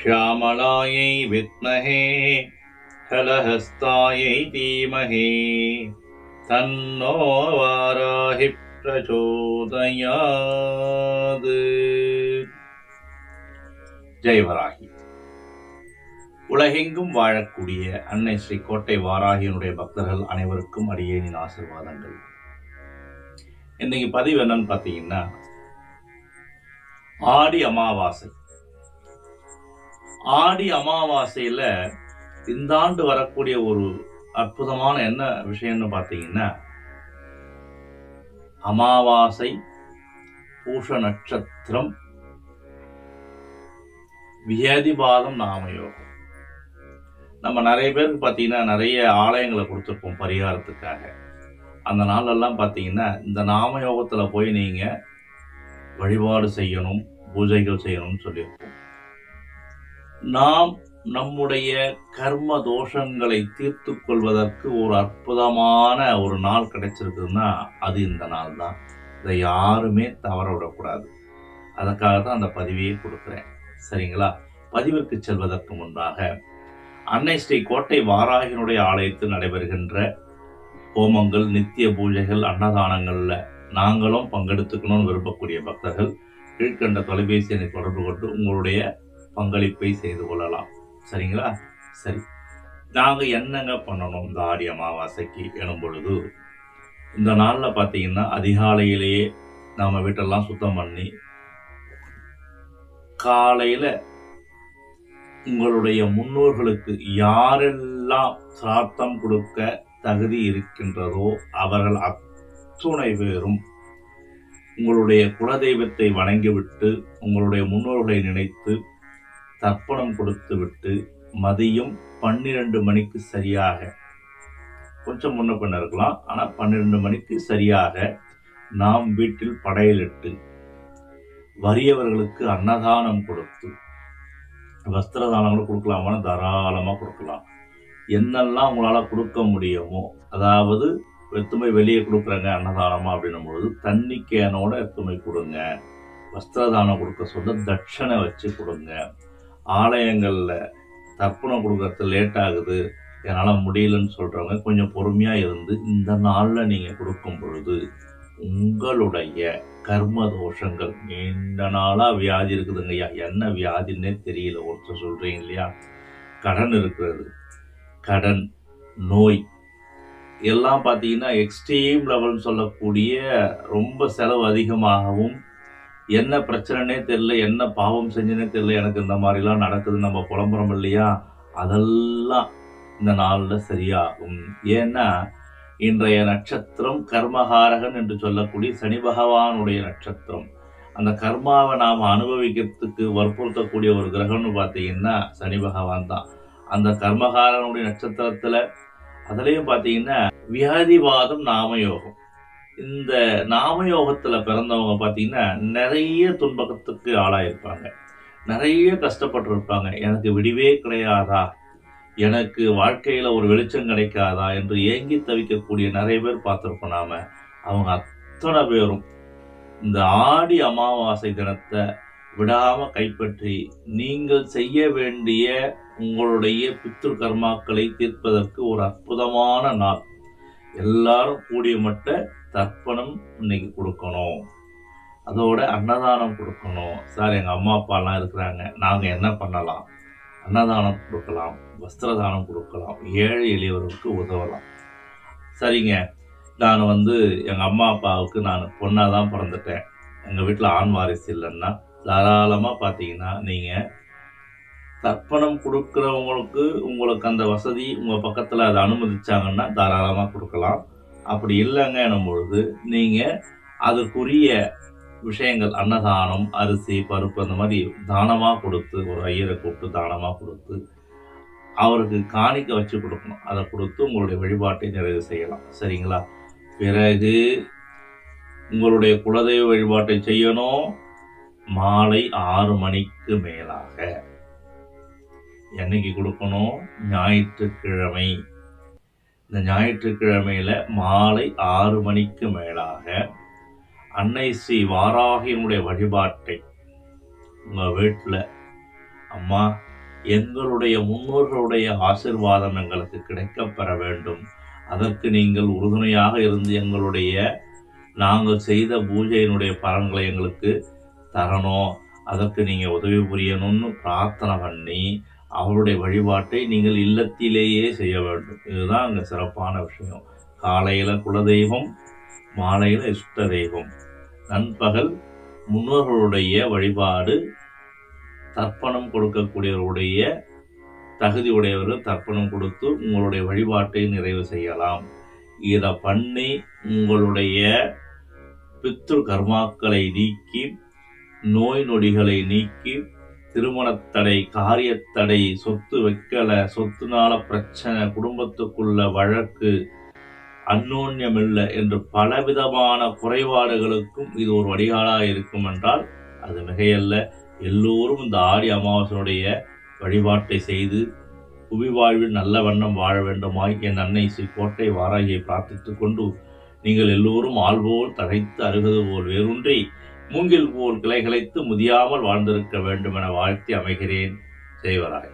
श्यामलायै विद्महे हलहस्तायै धीमहि तन्नो वाराहि प्रचोदयात् ஜெய் வராகி உலகெங்கும் வாழக்கூடிய அன்னை ஸ்ரீ கோட்டை வாராகியினுடைய பக்தர்கள் அனைவருக்கும் அடியேனின் ஆசிர்வாதங்கள் இன்னைக்கு பதிவு என்னன்னு பார்த்தீங்கன்னா ஆடி அமாவாசை ஆடி அமாவாசையில் இந்த ஆண்டு வரக்கூடிய ஒரு அற்புதமான என்ன விஷயம்னு பார்த்தீங்கன்னா அமாவாசை பூஷ நட்சத்திரம் வியாதிபாதம் நாமயோகம். நம்ம நிறைய பேருக்கு பார்த்தீங்கன்னா நிறைய ஆலயங்களை கொடுத்துருப்போம் பரிகாரத்துக்காக. அந்த நாளெல்லாம் பார்த்தீங்கன்னா இந்த நாமயோகத்தில் போய் நீங்கள் வழிபாடு செய்யணும் பூஜைகள் செய்யணும்னு சொல்லியிருப்போம். நாம் நம்முடைய கர்ம தோஷங்களை தீர்த்து கொள்வதற்கு ஒரு அற்புதமான ஒரு நாள் கிடைச்சிருக்குதுன்னா அது இந்த நாள் தான் இதை யாருமே தவற விடக்கூடாது. அதற்காக தான் அந்த பதிவையே கொடுக்குறேன். சரிங்களா? பதிவிற்கு செல்வதற்கு முன்பாக அன்னை ஸ்ரீ கோட்டை வாராகினுடைய ஆலயத்தில் நடைபெறுகின்ற ஹோமங்கள் நித்திய பூஜைகள் அன்னதானங்களில் நாங்களும் பங்கெடுத்துக்கணும்னு விரும்பக்கூடிய பக்தர்கள் கீழ்கண்ட தொலைபேசி எண்ணை தொடர்பு கொண்டு உங்களுடைய பங்களிப்பை செய்து கொள்ளலாம். சரிங்களா? சரி. நாங்கள் என்னங்க பண்ணணும்? இந்த ஆடி அமாவாசைக்கு எனும் பொழுது இந்த நாளில் பார்த்தீங்கன்னா அதிகாலையிலேயே நாம் வீட்டெல்லாம் சுத்தம் பண்ணி காலையில் உங்களுடைய முன்னோர்களுக்கு யாரெல்லாம் சாத்தம் கொடுக்க தகுதி இருக்கின்றதோ அவர்கள் அத்துணை பேரும் உங்களுடைய குலதெய்வத்தை வணங்கிவிட்டு உங்களுடைய முன்னோர்களை நினைத்து தர்ப்பணம் கொடுத்து விட்டு மதியம் பன்னிரண்டு மணிக்கு சரியாக. கொஞ்சம் முன்ன பின்ன இருக்கலாம் ஆனால் பன்னிரெண்டு மணிக்கு சரியாக நாம் வீட்டில் படையலிட்டு வறியவர்களுக்கு அன்னதானம் கொடுத்து வஸ்திரதானம் கூட கொடுக்கலாமான்னு தாராளமாக கொடுக்கலாம். என்னெல்லாம் உங்களால் கொடுக்க முடியுமோ அதாவது எத்துமை வெளியே கொடுக்குறாங்க அன்னதானமாக அப்படின்னும் பொழுது தண்ணி கேனோட எத்துமை கொடுங்க. வஸ்திரதானம் கொடுக்க சொல்ல தட்சணை வச்சு கொடுங்க. ஆலயங்களில் தர்ப்பணம் கொடுக்கறது லேட் ஆகுது. என்னால் முடியலன்னு சொல்கிறவங்க கொஞ்சம் பொறுமையாக இருந்து இந்த நாளில் நீங்கள் கொடுக்கும் பொழுது உங்களுடைய கர்ம தோஷங்கள் நீண்ட நாளாக வியாதி இருக்குதுங்க ஐயா. என்ன வியாதின்னே தெரியல. ஒருத்தர் சொல்கிறீங்க இல்லையா? கடன் இருக்கிறது. கடன் நோய் எல்லாம் பார்த்தீங்கன்னா எக்ஸ்ட்ரீம் லெவல்னு சொல்லக்கூடிய ரொம்ப செலவு அதிகமாகவும் என்ன பிரச்சனைனே தெரில என்ன பாவம் செஞ்சனே தெரில எனக்கு இந்த மாதிரிலாம் நடக்குது நம்ம புலம்புறோம் இல்லையா? அதெல்லாம் இந்த நாளில் சரியாகும். ஏன்னா இன்றைய நட்சத்திரம் கர்மகாரகன் என்று சொல்லக்கூடிய சனி பகவானுடைய நட்சத்திரம். அந்த கர்மாவை நாம் அனுபவிக்கிறதுக்கு வற்புறுத்தக்கூடிய ஒரு கிரகம்னு பார்த்தீங்கன்னா சனி பகவான் தான். அந்த கர்மகாரனுடைய நட்சத்திரத்தில் அதுலேயும் பார்த்தீங்கன்னா வியாதிவாதம் நாமயோகம் இந்த நாமயோகத்தில் பிறந்தவங்க பார்த்தீங்கன்னா நிறைய துன்பகத்துக்கு ஆளாயிருப்பாங்க. நிறைய கஷ்டப்பட்டிருப்பாங்க. எனக்கு விடிவே கிடையாதா? எனக்கு வாழ்க்கையில் ஒரு வெளிச்சம் கிடைக்காதா? என்று ஏங்கி தவிக்கக்கூடிய நிறைய பேர் பார்த்துருப்போம் நாம. அவங்க அத்தனை பேரும் இந்த ஆடி அமாவாசை தினத்தை விடாமல் கைப்பற்றி நீங்கள் செய்ய வேண்டிய உங்களுடைய பித்ரு கர்மாக்களை தீர்ப்பதற்கு ஒரு அற்புதமான நாள். எல்லாரும் கூடிய மட்ட தர்ப்பணம் இன்னைக்கு கொடுக்கணும். அதோட அன்னதானம் கொடுக்கணும். சார் எங்கள் அம்மா அப்பாலாம் இருக்கிறாங்க. நாங்கள் என்ன பண்ணலாம்? அன்னதானம் கொடுக்கலாம் வஸ்திரதானம் கொடுக்கலாம் ஏழை எளியவர்களுக்கு உதவலாம். சரிங்க. நான் வந்து எங்கள் அம்மா அப்பாவுக்கு நான் பொண்ணாக தான் பிறந்துட்டேன். எங்கள் வீட்டில் ஆண் வாரிசு இல்லைன்னா தாராளமாக பார்த்தீங்கன்னா நீங்கள் தர்ப்பணம் கொடுக்குறவங்களுக்கு உங்களுக்கு அந்த வசதி உங்கள் பக்கத்தில் அதை அனுமதிச்சாங்கன்னா தாராளமாக கொடுக்கலாம். அப்படி இல்லைங்க எனும் பொழுது நீங்கள் அதுக்குரிய விஷயங்கள் அன்னதானம் அரிசி பருப்பு அந்த மாதிரி தானமாக கொடுத்து ஒரு ஐயரை கூப்பிட்டு தானமாக கொடுத்து அவருக்கு காணிக்க வச்சு கொடுக்கணும். அதை கொடுத்து உங்களுடைய வழிபாட்டை நிறைவு செய்யலாம். சரிங்களா? பிறகு உங்களுடைய குலதெய்வ வழிபாட்டை செய்யணும். மாலை ஆறு மணிக்கு மேலாக. என்னைக்கு கொடுக்கணும்? ஞாயிற்றுக்கிழமை. இந்த ஞாயிற்றுக்கிழமையில மாலை ஆறு மணிக்கு மேலாக அன்னை ஸ்ரீ வாராகியினுடைய வழிபாட்டை உங்கள் வீட்டில் அம்மா எங்களுடைய முன்னோர்களுடைய ஆசிர்வாதம் எங்களுக்கு கிடைக்கப் பெற வேண்டும். அதற்கு நீங்கள் உறுதுணையாக இருந்து எங்களுடைய நாங்கள் செய்த பூஜையினுடைய பலன்களை எங்களுக்கு தரணும். அதற்கு நீங்கள் உதவி புரியணும்னு பிரார்த்தனை பண்ணி அவருடைய வழிபாட்டை நீங்கள் இல்லத்திலேயே செய்ய வேண்டும். இதுதான் அங்கே சிறப்பான விஷயம். காலையில் குலதெய்வம் மாலையில் இஷ்ட தெய்வம். நண்பகல் முன்னோர்களுடைய வழிபாடு தர்ப்பணம் கொடுக்கக்கூடியவருடைய தகுதி உடையவர்கள் தர்ப்பணம் கொடுத்து உங்களுடைய வழிபாட்டை நிறைவு செய்யலாம். இதை பண்ணி உங்களுடைய பித்ரு கர்மாக்களை நீக்கி நோய் நொடிகளை நீக்கி திருமணத்தடை காரியத்தடை சொத்து வைக்கல சொத்துனால பிரச்சனை குடும்பத்துக்குள்ள வழக்கு அந்யோன்யமில்லை என்று பலவிதமான குறைபாடுகளுக்கும் இது ஒரு வடிகாலாக இருக்கும் என்றால் அது மிகையல்ல. எல்லோரும் இந்த ஆடி அமாவாசனுடைய வழிபாட்டை செய்து புவி வாழ்வில் நல்ல வண்ணம் வாழ வேண்டுமாய் என் அன்னை ஸ்ரீ கோட்டை வாராகியை பிரார்த்தித்துக் கொண்டு நீங்கள் எல்லோரும் ஆள்போல் தகைத்து அருகது போல் வேறொன்றி மூங்கில் போல் கிளைகளைத்து முதியாமல் வாழ்ந்திருக்க வேண்டும் என வாழ்த்தி அமைகிறேன். செய்வராய்